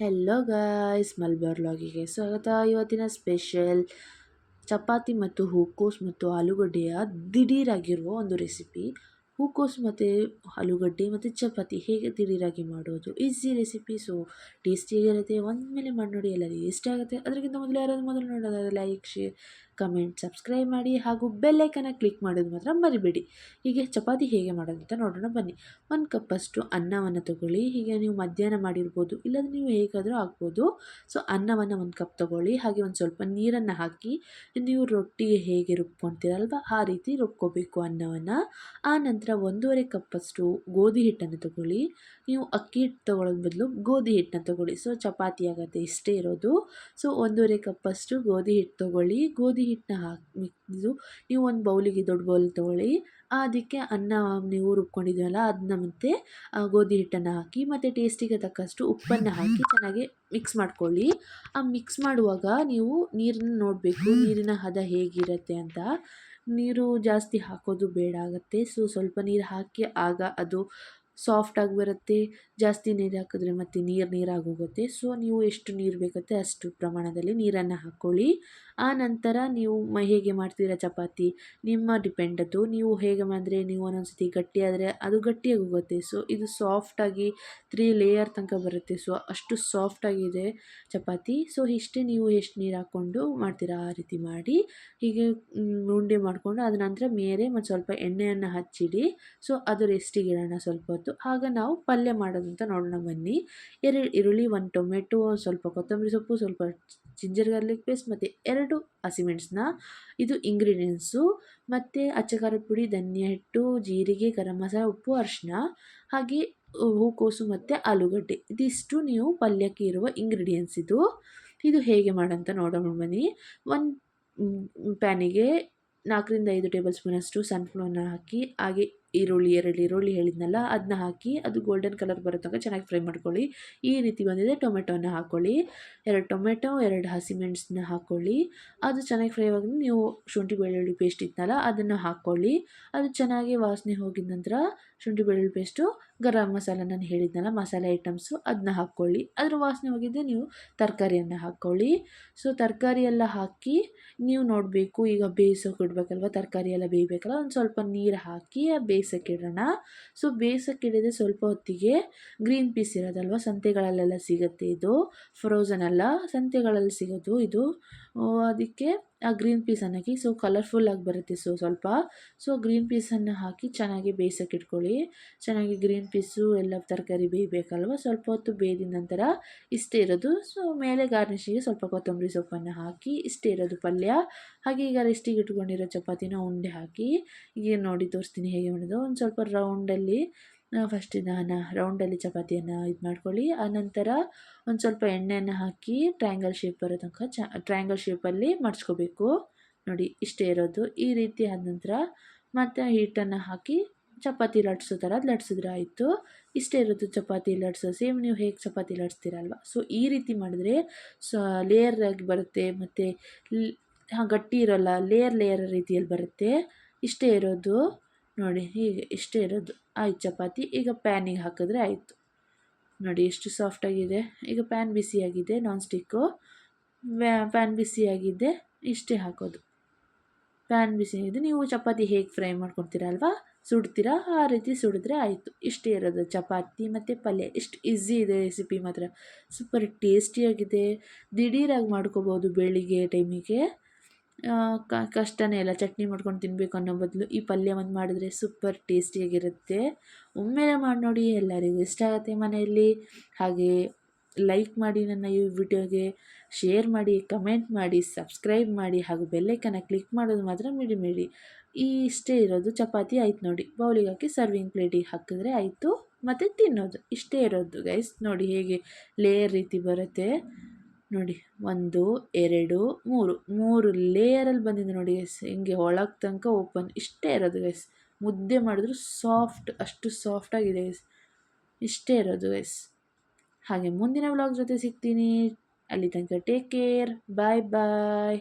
Hello guys Malabar ಲಾಗಿಗೆ ಸ್ವಾಗತ. ಇವತ್ತಿನ special chapati ಮತ್ತು ಹೂಕೋಸ್ ಮತ್ತು ಆಲೂಗಡ್ಡೆಯ ದಿಢೀರಾಗಿರುವ ಒಂದು ರೆಸಿಪಿ ಹೂಕೋಸು ಮತ್ತು ಆಲೂಗಡ್ಡೆ ಮತ್ತು ಚಪಾತಿ ಹೇಗೆ ದಿಢೀರಾಗಿ ಮಾಡೋದು? ಈಸಿ ರೆಸಿಪಿ ಸೊ ಟೇಸ್ಟಿಯಾಗಿರುತ್ತೆ ಒಂದು ಮೇಲೆ ಮಾಡಿ ನೋಡಿ. ಎಲ್ಲರಿಗೂ ಇಷ್ಟ ಆಗುತ್ತೆ. ಅದಕ್ಕಿಂತ ಮೊದಲು ಯಾರಾದರೂ ಮೊದಲು ನೋಡೋದಾದರೆ ಲೈಕ್ ಶೇರ್ ಕಮೆಂಟ್, ಸಬ್ಸ್ಕ್ರೈಬ್ ಮಾಡಿ ಹಾಗೂ ಬೆಲ್ಲೈಕನ ಕ್ಲಿಕ್ ಮಾಡೋದು ಮಾತ್ರ ಮರಿಬೇಡಿ. ಹೀಗೆ ಚಪಾತಿ ಹೇಗೆ ಮಾಡೋದು ಅಂತ ನೋಡೋಣ ಬನ್ನಿ. ಒಂದು ಕಪ್ಪಷ್ಟು ಅನ್ನವನ್ನು ತಗೊಳ್ಳಿ. ಹೀಗೆ ನೀವು ಮಧ್ಯಾಹ್ನ ಮಾಡಿರ್ಬೋದು, ಇಲ್ಲಾಂದ್ರೆ ನೀವು ಹೇಗಾದರೂ ಆಗ್ಬೋದು ಸೊ ಅನ್ನವನ್ನು ಒಂದು ಕಪ್ ತಗೊಳ್ಳಿ. ಹಾಗೆ ಒಂದು ಸ್ವಲ್ಪ ನೀರನ್ನು ಹಾಕಿ, ನೀವು ರೊಟ್ಟಿಗೆ ಹೇಗೆ ರುಬ್ಕೊತೀರಲ್ವ, ಆ ರೀತಿ ರುಬ್ಕೋಬೇಕು ಅನ್ನವನ್ನು. ಆ ನಂತರ ಒಂದೂವರೆ ಕಪ್ಪಷ್ಟು ಗೋಧಿ ಹಿಟ್ಟನ್ನು ತಗೊಳ್ಳಿ. ನೀವು ಅಕ್ಕಿ ಹಿಟ್ಟು ತೊಗೊಳ್ಳೋದು ಬದಲು ಗೋಧಿ ಹಿಟ್ಟನ್ನ ತಗೊಳ್ಳಿ. ಸೊ ಚಪಾತಿ ಆಗುತ್ತೆ, ಇಷ್ಟೇ ಇರೋದು. ಸೊ ಒಂದೂವರೆ ಕಪ್ಪಷ್ಟು ಗೋಧಿ ಹಿಟ್ಟು ತೊಗೊಳ್ಳಿ. ಗೋಧಿ ಹಿಟ್ಟನ್ನ ಹಾಕಿ ನೀವು ಒಂದು ಬೌಲಿಗೆ ದೊಡ್ಡ ಬೌಲ್ ತೊಗೊಳ್ಳಿ. ಅದಕ್ಕೆ ಅನ್ನ ನೀವು ರುಬ್ಕೊಂಡಿದ್ದೀವಲ್ಲ ಅದನ್ನ ಮತ್ತೆ ಗೋಧಿ ಹಿಟ್ಟನ್ನು ಹಾಕಿ ಮತ್ತು ಟೇಸ್ಟಿಗೆ ತಕ್ಕಷ್ಟು ಉಪ್ಪನ್ನು ಹಾಕಿ ಚೆನ್ನಾಗಿ ಮಿಕ್ಸ್ ಮಾಡ್ಕೊಳ್ಳಿ. ಆ ಮಿಕ್ಸ್ ಮಾಡುವಾಗ ನೀವು ನೀರನ್ನ ನೋಡಬೇಕು. ನೀರಿನ ಹದ ಹೇಗಿರುತ್ತೆ ಅಂತ. ನೀರು ಜಾಸ್ತಿ ಹಾಕೋದು ಬೇಡ, ಆಗುತ್ತೆ. ಸೊ ಸ್ವಲ್ಪ ನೀರು ಹಾಕಿ ಆಗ ಅದು ಸಾಫ್ಟಾಗಿ ಬರುತ್ತೆ, ಜಾಸ್ತಿ ನೀರು ಹಾಕಿದ್ರೆ ಮತ್ತೆ ನೀರು ನೀರಾಗಿ ಹೋಗುತ್ತೆ. ಸೊ ನೀವು ಎಷ್ಟು ನೀರು ಬೇಕತ್ತೆ ಅಷ್ಟು ಪ್ರಮಾಣದಲ್ಲಿ ನೀರನ್ನು ಹಾಕ್ಕೊಳ್ಳಿ ಆ ನಂತರ ನೀವು ಮ, ಹೇಗೆ ಮಾಡ್ತೀರಾ ಚಪಾತಿ? ನಿಮ್ಮ ಡಿಪೆಂಡ್ ಅದು ನೀವು ಹೇಗೆ ಮಾಡಿದ್ರೆ ನೀವು ಒಂದೊಂದು ಸತಿ ಗಟ್ಟಿಯಾದರೆ ಅದು ಗಟ್ಟಿಯಾಗಿ ಹೋಗುತ್ತೆ. ಸೊ ಇದು ಸಾಫ್ಟಾಗಿ ತ್ರೀ ಲೇಯರ್ ತನಕ ಬರುತ್ತೆ. ಸೊ ಅಷ್ಟು ಸಾಫ್ಟಾಗಿದೆ ಚಪಾತಿ. ಸೊ ಇಷ್ಟೇ ನೀವು ಎಷ್ಟು ನೀರು ಹಾಕ್ಕೊಂಡು ಮಾಡ್ತೀರಾ ಆ ರೀತಿ ಮಾಡಿ. ಹೀಗೆ ಉಂಡೆ ಮಾಡಿಕೊಂಡು ಅದ ನಂತರ ಮೇಲೆ ಮತ್ತು ಸ್ವಲ್ಪ ಎಣ್ಣೆಯನ್ನು ಹಚ್ಚಿಡಿ. ಸೊ ಅದು ರೆಸ್ಟಿಗೆ ಇಡೋಣ ಸ್ವಲ್ಪ ಆಗ ನಾವು ಪಲ್ಯ ಮಾಡೋದು ಅಂತ ನೋಡೋಣ ಬನ್ನಿ. ಎರಡು ಈರುಳ್ಳಿ, ಒಂದು ಟೊಮೆಟೊ, ಸ್ವಲ್ಪ ಕೊತ್ತಂಬರಿ ಸೊಪ್ಪು, ಸ್ವಲ್ಪ ಜಿಂಜರ್ ಗಾರ್ಲಿಕ್ ಪೇಸ್ಟ್ ಮತ್ತು ಎರಡು ಹಸಿಮೆಣಸನ್ನ ಇದು ಇಂಗ್ರೀಡಿಯೆಂಟ್ಸು. ಮತ್ತು ಅಚ್ಚಕಾರದ ಪುಡಿ, ಧನಿಯಾ ಹಿಟ್ಟು, ಜೀರಿಗೆ, ಗರಂ ಮಸಾಲ, ಉಪ್ಪು ಅರಿಶಿನ ಹಾಗೆ ಹೂಕೋಸು ಮತ್ತು ಆಲೂಗಡ್ಡೆ. ಇದಿಷ್ಟು ನೀವು ಪಲ್ಯಕ್ಕೆ ಇರುವ ಇಂಗ್ರೀಡಿಯೆಂಟ್ಸ್ ಇದು. ಇದು ಹೇಗೆ ಮಾಡಂತ ನೋಡೋಣ ಬನ್ನಿ. ಒಂದು ಪ್ಯಾನಿಗೆ ನಾಲ್ಕರಿಂದ ಐದು ಟೇಬಲ್ ಸ್ಪೂನಷ್ಟು ಸನ್ಫ್ಲವರ್ನ ಹಾಕಿ, ಹಾಗೆ ಈರುಳ್ಳಿ, ಎರಡು ಈರುಳ್ಳಿ ಹೇಳಿದ್ನಲ್ಲ ಅದನ್ನ ಹಾಕಿ ಅದು ಗೋಲ್ಡನ್ ಕಲರ್ ಬರೋ ತನಕ ಚೆನ್ನಾಗಿ ಫ್ರೈ ಮಾಡ್ಕೊಳ್ಳಿ. ಈ ರೀತಿ ಬಂದಿದೆ ಟೊಮೆಟೊನ ಹಾಕ್ಕೊಳ್ಳಿ ಎರಡು ಟೊಮೆಟೊ ಎರಡು ಹಸಿಮೆಣಸನ್ನ ಹಾಕ್ಕೊಳ್ಳಿ ಅದು ಚೆನ್ನಾಗಿ ಫ್ರೈ ಆಗಿ ನೀವು ಶುಂಠಿ, ಬೆಳ್ಳುಳ್ಳಿ ಪೇಸ್ಟ್ ಇತ್ತಲ್ಲ, ಅದನ್ನು ಹಾಕ್ಕೊಳ್ಳಿ ಅದು ಚೆನ್ನಾಗಿ ವಾಸನೆ ಹೋಗಿದ ನಂತರ ಶುಂಠಿ, ಬೆಳ್ಳುಳ್ಳಿ ಪೇಸ್ಟು ಗರಂ ಮಸಾಲ ನಾನು ಹೇಳಿದ್ನಲ್ಲ, ಮಸಾಲೆ ಐಟಮ್ಸು ಅದನ್ನ ಹಾಕ್ಕೊಳ್ಳಿ ಅದರ ವಾಸನೆ ಹೋಗಿದ್ದೆ, ನೀವು ತರಕಾರಿಯನ್ನು ಹಾಕ್ಕೊಳ್ಳಿ ಸೊ ತರಕಾರಿ ಎಲ್ಲ ಹಾಕಿ, ನೀವು ನೋಡಬೇಕು, ಈಗ ಬೇಯಿಸೋಕೆ ಇಡ್ಬೇಕಲ್ವ, ತರಕಾರಿ ಎಲ್ಲ ಬೇಯಬೇಕಲ್ಲ, ಒಂದು ಸ್ವಲ್ಪ ನೀರು ಹಾಕಿ ಬೇಯಿಸಿ ಬೇಯಿಸೋಕ್ಕಿಡೋಣ ಸೊ ಬೇಯಿಸೋಕ್ಕಿಡಿದ್ರೆ ಸ್ವಲ್ಪ ಹೊತ್ತಿಗೆ ಗ್ರೀನ್ ಪೀಸ್ ಇರೋದಲ್ವ? ಸಂತೆಗಳಲ್ಲೆಲ್ಲ ಸಿಗುತ್ತೆ ಇದು. ಫ್ರೋಝನ್ ಅಲ್ಲ, ಸಂತೆಗಳಲ್ಲಿ ಸಿಗೋದು ಇದು. ಅದಕ್ಕೆ ಆ ಗ್ರೀನ್ ಪೀಸನ್ನು ಹಾಕಿ ಸೊ ಕಲರ್ಫುಲ್ಲಾಗಿ ಬರುತ್ತೆ ಸೊ ಸ್ವಲ್ಪ. ಸೊ ಗ್ರೀನ್ ಪೀಸನ್ನು ಹಾಕಿ ಚೆನ್ನಾಗಿ ಬೇಯಿಸೋಕೆ ಇಟ್ಕೊಳ್ಳಿ. ಚೆನ್ನಾಗಿ ಗ್ರೀನ್ ಪೀಸು ಎಲ್ಲ ತರಕಾರಿ ಬೇಯಬೇಕಲ್ವ? ಸ್ವಲ್ಪ ಹೊತ್ತು ಬೇಯ್ದ ನಂತರ ಇಷ್ಟೇ ಇರೋದು. ಸೊ ಮೇಲೆ ಗಾರ್ನಿಷಿಗೆ ಸ್ವಲ್ಪ ಕೊತ್ತಂಬರಿ ಸೊಪ್ಪನ್ನು ಹಾಕಿ ಇಷ್ಟೇ ಇರೋದು ಪಲ್ಯ. ಹಾಗೆ ಈಗ ರೆಸ್ಟಿಗೆ ಇಟ್ಕೊಂಡಿರೋ ಚಪಾತಿನ ಉಂಡೆ ಹಾಕಿ, ಈಗ ನೋಡಿ ತೋರಿಸ್ತೀನಿ ಹೇಗೆ ಮಾಡೋದು ಒಂದು ಸ್ವಲ್ಪ ರೌಂಡಲ್ಲಿ ಫಸ್ಟ್ ಇದನ್ನು ರೌಂಡಲ್ಲಿ ಚಪಾತಿಯನ್ನು ಇದು ಮಾಡ್ಕೊಳ್ಳಿ. ಆನಂತರ ಒಂದು ಸ್ವಲ್ಪ ಎಣ್ಣೆಯನ್ನು ಹಾಕಿ ಟ್ರಯಾಂಗಲ್ ಶೇಪ್ ಬರೋ ತನಕ ಚ ಟ್ರಯಾಂಗಲ್ ಶೇಪಲ್ಲಿ ಮಡ್ಚ್ಕೋಬೇಕು ನೋಡಿ, ಇಷ್ಟೇ ಇರೋದು. ಈ ರೀತಿ ಆದ ನಂತರ ಮತ್ತು ಹಿಟ್ಟನ್ನು ಹಾಕಿ ಚಪಾತಿ ಲಟ್ಸೋ ಥರ ಲಟ್ಸಿದ್ರೆ ಆಯಿತು. ಇಷ್ಟೇ ಇರೋದು ಚಪಾತಿ ಲಟ್ಸೋ. ಸೇಮ್ ನೀವು ಹೇಗೆ ಚಪಾತಿ ಲಟ್ಸ್ತೀರಲ್ವ? ಸೊ ಈ ರೀತಿ ಮಾಡಿದ್ರೆ ಸೊ ಲೇಯರ್ ಆಗಿ ಬರುತ್ತೆ. ಮತ್ತು ಗಟ್ಟಿ ಇರೋಲ್ಲ ಲೇಯರ್ ಲೇಯರ್ ರೀತಿಯಲ್ಲಿ ಬರುತ್ತೆ. ಇಷ್ಟೇ ಇರೋದು. ನೋಡಿ, ಹೀಗೆ ಇಷ್ಟೇ ಇರೋದು. ಆಯ್ತು ಚಪಾತಿ. ಈಗ ಪ್ಯಾನಿಗೆ ಹಾಕಿದ್ರೆ ಆಯಿತು. ನೋಡಿ, ಎಷ್ಟು ಸಾಫ್ಟಾಗಿದೆ ಈಗ ಪ್ಯಾನ್ ಬಿಸಿಯಾಗಿದೆ ನಾನ್ ಸ್ಟಿಕ್ಕು ಪ್ಯಾನ್ ಬಿಸಿಯಾಗಿದೆ, ಇಷ್ಟೇ ಹಾಕೋದು. ಪ್ಯಾನ್ ಬಿಸಿಯಾಗಿದೆ. ನೀವು ಚಪಾತಿ ಹೇಗೆ ಫ್ರೈ ಮಾಡ್ಕೊತೀರಲ್ವಾ ಸುಡ್ತೀರಾ? ಆ ರೀತಿ ಸುಡಿದ್ರೆ ಆಯಿತು. ಇಷ್ಟೇ ಇರೋದು. ಚಪಾತಿ ಮತ್ತು ಪಲ್ಯ. ಇಷ್ಟು ಈಸಿ ಇದೆ ರೆಸಿಪಿ ಮಾತ್ರ. ಸೂಪರ್ ಟೇಸ್ಟಿಯಾಗಿದೆ ದಿಢೀರಾಗಿ ಮಾಡ್ಕೋಬೋದು ಬೆಳಿಗ್ಗೆ ಟೈಮಿಗೆ ಕಷ್ಟನೇ ಇಲ್ಲ ಚಟ್ನಿ ಮಾಡ್ಕೊಂಡು ತಿನ್ನಬೇಕು ಅನ್ನೋ ಬದಲು ಈ ಪಲ್ಯ ಒಂದು ಮಾಡಿದ್ರೆ ಸೂಪರ್ ಟೇಸ್ಟಿಯಾಗಿರುತ್ತೆ ಒಮ್ಮೆಲೇ ಮಾಡಿ ನೋಡಿ ಎಲ್ಲರಿಗೂ ಇಷ್ಟ ಆಗುತ್ತೆ ಮನೆಯಲ್ಲಿ. ಹಾಗೆ ಲೈಕ್ ಮಾಡಿ ನನ್ನ ಈ ವಿಡಿಯೋಗೆ ಶೇರ್ ಮಾಡಿ ಕಮೆಂಟ್ ಮಾಡಿ ಸಬ್ಸ್ಕ್ರೈಬ್ ಮಾಡಿ, ಹಾಗೂ ಬೆಲ್ಲೈಕನ್ನ ಕ್ಲಿಕ್ ಮಾಡೋದು ಮಾತ್ರ ಮಿಡಿ ಮಿಡಿ ಈ ಇಷ್ಟೇ ಇರೋದು ಚಪಾತಿ ಆಯ್ತು ನೋಡಿ. ಬೌಲಿಗೆ ಹಾಕಿ ಸರ್ವಿಂಗ್ ಪ್ಲೇಟಿಗೆ ಹಾಕಿದ್ರೆ ಆಯಿತು. ಮತ್ತು ತಿನ್ನೋದು. ಇಷ್ಟೇ ಇರೋದು ಗೈಸ್ ನೋಡಿ ಹೇಗೆ ಲೇಯರ್ ರೀತಿ ಬರುತ್ತೆ. ನೋಡಿ, ಒಂದು, ಎರಡು, ಮೂರು. ಮೂರು ಲೇಯರಲ್ಲಿ ಬಂದಿದೆ ನೋಡಿ ಗೈಸ್ ಹಿಂಗೆ ಒಳಗೆ ತನಕ ಓಪನ್ ಇಷ್ಟೇ ಇರೋದು ಗೈಸ್ ಮುದ್ದೆ ಮಾಡಿದ್ರು ಸಾಫ್ಟ್ ಅಷ್ಟು ಸಾಫ್ಟಾಗಿದೆ ಗೈಸ್ ಇಷ್ಟೇ ಇರೋದು ಗೈಸ್ ಹಾಗೆ ಮುಂದಿನ ವ್ಲಾಗ್ ಜೊತೆ ಸಿಗ್ತೀನಿ. ಅಲ್ಲಿ ತನಕ ಟೇಕ್ ಕೇರ್ ಬಾಯ್ ಬಾಯ್